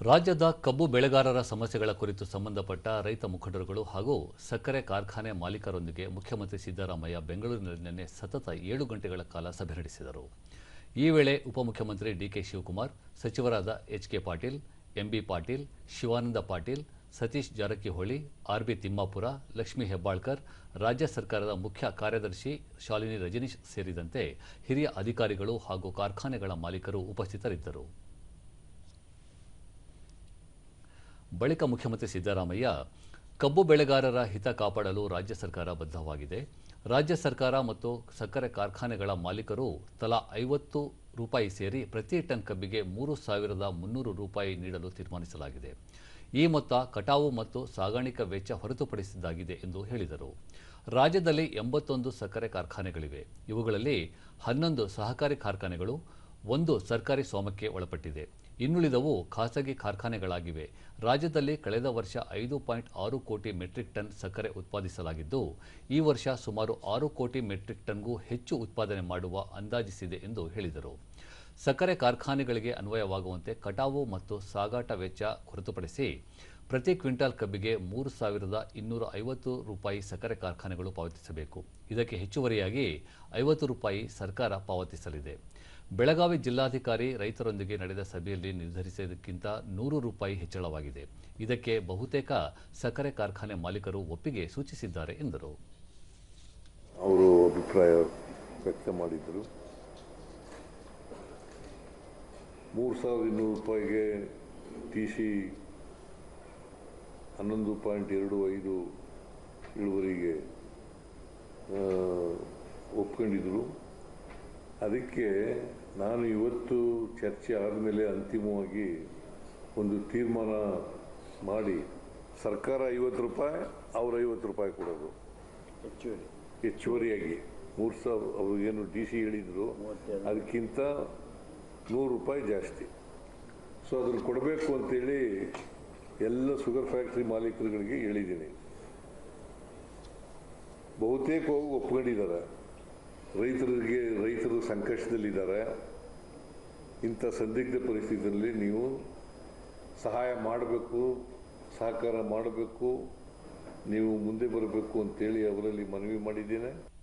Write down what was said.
ರಾಜ್ಯದ ಕಬ್ಬು ಬೆಳೆಗಾರರ ಸಮಸ್ಯೆಗಳ ಕುರಿತು ಸಂಬಂಧಪಟ್ಟ ರೈತ ಮುಖಂಡರುಗಳು ಹಾಗೂ ಸಕ್ಕರೆ ಕಾರ್ಖಾನೆ ಮಾಲೀಕರೊಂದಿಗೆ ಮುಖ್ಯಮಂತ್ರಿ ಸಿದ್ದರಾಮಯ್ಯ ಬೆಂಗಳೂರಿನಲ್ಲಿ ನಿನ್ನೆ ಸತತ ಏಳು ಗಂಟೆಗಳ ಕಾಲ ಸಭೆ ನಡೆಸಿದರು. ಈ ವೇಳೆ ಉಪಮುಖ್ಯಮಂತ್ರಿ ಡಿಕೆ ಶಿವಕುಮಾರ್, ಸಚಿವರಾದ H K Patil M B Patil, Shivanand Patil, Satish Jarkiholi R B Timmapur, Lakshmi Hebbalkar, ರಾಜ್ಯ ಸರ್ಕಾರದ ಮುಖ್ಯ ಕಾರ್ಯದರ್ಶಿ ಶಾಲಿನಿ ರಜನೀಶ್ ಸೇರಿದಂತೆ ಹಿರಿಯ ಅಧಿಕಾರಿಗಳು ಹಾಗೂ ಕಾರ್ಖಾನೆಗಳ ಮಾಲೀಕರು ಉಪಸ್ಥಿತರಿದ್ದರು. ಬಳಿಕ ಮುಖ್ಯಮಂತ್ರಿ ಸಿದ್ದರಾಮಯ್ಯ, ಕಬ್ಬು ಬೆಳೆಗಾರರ ಹಿತ ಕಾಪಾಡಲು ರಾಜ್ಯ ಸರ್ಕಾರ ಬದ್ಧವಾಗಿದೆ. ರಾಜ್ಯ ಸರ್ಕಾರ ಮತ್ತು ಸಕ್ಕರೆ ಕಾರ್ಖಾನೆಗಳ ಮಾಲೀಕರು ತಲಾ ಐವತ್ತು ರೂಪಾಯಿ ಸೇರಿ ಪ್ರತಿ ಟನ್ ಕಬ್ಬಿಗೆ ಮೂರು ಸಾವಿರದ ಮುನ್ನೂರು ರೂಪಾಯಿ ನೀಡಲು ತೀರ್ಮಾನಿಸಲಾಗಿದೆ. ಈ ಮೊತ್ತ ಕಟಾವು ಮತ್ತು ಸಾಗಾಣಿಕಾ ವೆಚ್ಚ ಹೊರತುಪಡಿಸಿದ್ದಾಗಿದೆ ಎಂದು ಹೇಳಿದರು. ರಾಜ್ಯದಲ್ಲಿ ಎಂಬತ್ತೊಂದು ಸಕ್ಕರೆ ಕಾರ್ಖಾನೆಗಳಿವೆ. ಇವುಗಳಲ್ಲಿ ಹನ್ನೊಂದು ಸಹಕಾರಿ ಕಾರ್ಖಾನೆಗಳು ಒಂದು ಸರ್ಕಾರಿ ಸ್ವಾಮ್ಯಕ್ಕೆ ಒಳಪಟ್ಟಿದೆ. ಇನ್ನುಳಿದವು ಖಾಸಗಿ ಕಾರ್ಖಾನೆಗಳಾಗಿವೆ. ರಾಜ್ಯದಲ್ಲಿ ಕಳೆದ ವರ್ಷ ಐದು ಪಾಯಿಂಟ್ ಆರು ಕೋಟಿ ಮೆಟ್ರಿಕ್ ಟನ್ ಸಕ್ಕರೆ ಉತ್ಪಾದಿಸಲಾಗಿದ್ದು, ಈ ವರ್ಷ ಸುಮಾರು ಆರು ಕೋಟಿ ಮೆಟ್ರಿಕ್ ಟನ್ಗೂ ಹೆಚ್ಚು ಉತ್ಪಾದನೆ ಮಾಡುವ ಅಂದಾಜಿಸಿದೆ ಎಂದು ಹೇಳಿದರು. ಸಕ್ಕರೆ ಕಾರ್ಖಾನೆಗಳಿಗೆ ಅನ್ವಯವಾಗುವಂತೆ ಕಟಾವು ಮತ್ತು ಸಾಗಾಟ ವೆಚ್ಚ ಹೊರತುಪಡಿಸಿ ಪ್ರತಿ ಕ್ವಿಂಟಾಲ್ ಕಬ್ಬಿಗೆ ಮೂರು ಸಾವಿರದ ಇನ್ನೂರ ಐವತ್ತು ರೂಪಾಯಿ ಸಕ್ಕರೆ ಕಾರ್ಖಾನೆಗಳು ಪಾವತಿಸಬೇಕು. ಇದಕ್ಕೆ ಹೆಚ್ಚುವರಿಯಾಗಿ ಐವತ್ತು ರೂಪಾಯಿ ಸರ್ಕಾರ ಪಾವತಿಸಲಿದೆ. ಬೆಳಗಾವಿ ಜಿಲ್ಲಾಧಿಕಾರಿ ರೈತರೊಂದಿಗೆ ನಡೆದ ಸಭೆಯಲ್ಲಿ ನಿರ್ಧರಿಸಿದ್ದಕ್ಕಿಂತ ನೂರು ರೂಪಾಯಿ ಹೆಚ್ಚಳವಾಗಿದೆ. ಇದಕ್ಕೆ ಬಹುತೇಕ ಸಕ್ಕರೆ ಕಾರ್ಖಾನೆ ಮಾಲೀಕರು ಒಪ್ಪಿಗೆ ಸೂಚಿಸಿದ್ದಾರೆ ಎಂದರು. ಅವರು ಅಭಿಪ್ರಾಯ ವ್ಯಕ್ತ ಮಾಡಿದರು ಮೂರು ಸಾವಿರದ ಇನ್ನೂರು ರೂಪಾಯಿಗೆ ಟಿ ಸಿ ಹನ್ನೊಂದು ಪಾಯಿಂಟ್ ಎರಡು ಐದು ಇಳುವರಿಗೆ ಆ, ಒಪ್ಕೊಂಡಿದ್ರು ಅದಕ್ಕೆ ನಾನು ಇವತ್ತು ಚರ್ಚೆ ಆದಮೇಲೆ ಅಂತಿಮವಾಗಿ ಒಂದು ತೀರ್ಮಾನ ಮಾಡಿ ಸರ್ಕಾರ ಐವತ್ತು ರೂಪಾಯಿ ಅವ್ರು ಐವತ್ತು ರೂಪಾಯಿ ಕೊಡೋದು. ಹೆಚ್ಚುವರಿಯಾಗಿ. ಮೂರು ಸಾವಿರ ಅವ್ರಿಗೇನು ಡಿ ಸಿ ಹೇಳಿದ್ರು ಅದಕ್ಕಿಂತ ನೂರು ರೂಪಾಯಿ ಜಾಸ್ತಿ. ಸೊ ಅದನ್ನು ಕೊಡಬೇಕು ಅಂತೇಳಿ ಎಲ್ಲ ಶುಗರ್ ಫ್ಯಾಕ್ಟ್ರಿ ಮಾಲೀಕರುಗಳಿಗೆ ಹೇಳಿದ್ದೀನಿ. ಬಹುತೇಕವಾಗಿ ಒಪ್ಕೊಂಡಿದ್ದಾರೆ. ರೈತರಿಗೆ, ರೈತರು ಸಂಕಷ್ಟದಲ್ಲಿದ್ದಾರೆ. ಇಂಥ ಸಂದಿಗ್ಧ ಪರಿಸ್ಥಿತಿಯಲ್ಲಿ ನೀವು ಸಹಾಯ ಮಾಡಬೇಕು, ಸಹಕಾರ ಮಾಡಬೇಕು, ನೀವು ಮುಂದೆ ಬರಬೇಕು ಅಂತೇಳಿ ಅವರಲ್ಲಿ ಮನವಿ ಮಾಡಿದ್ದೇನೆ.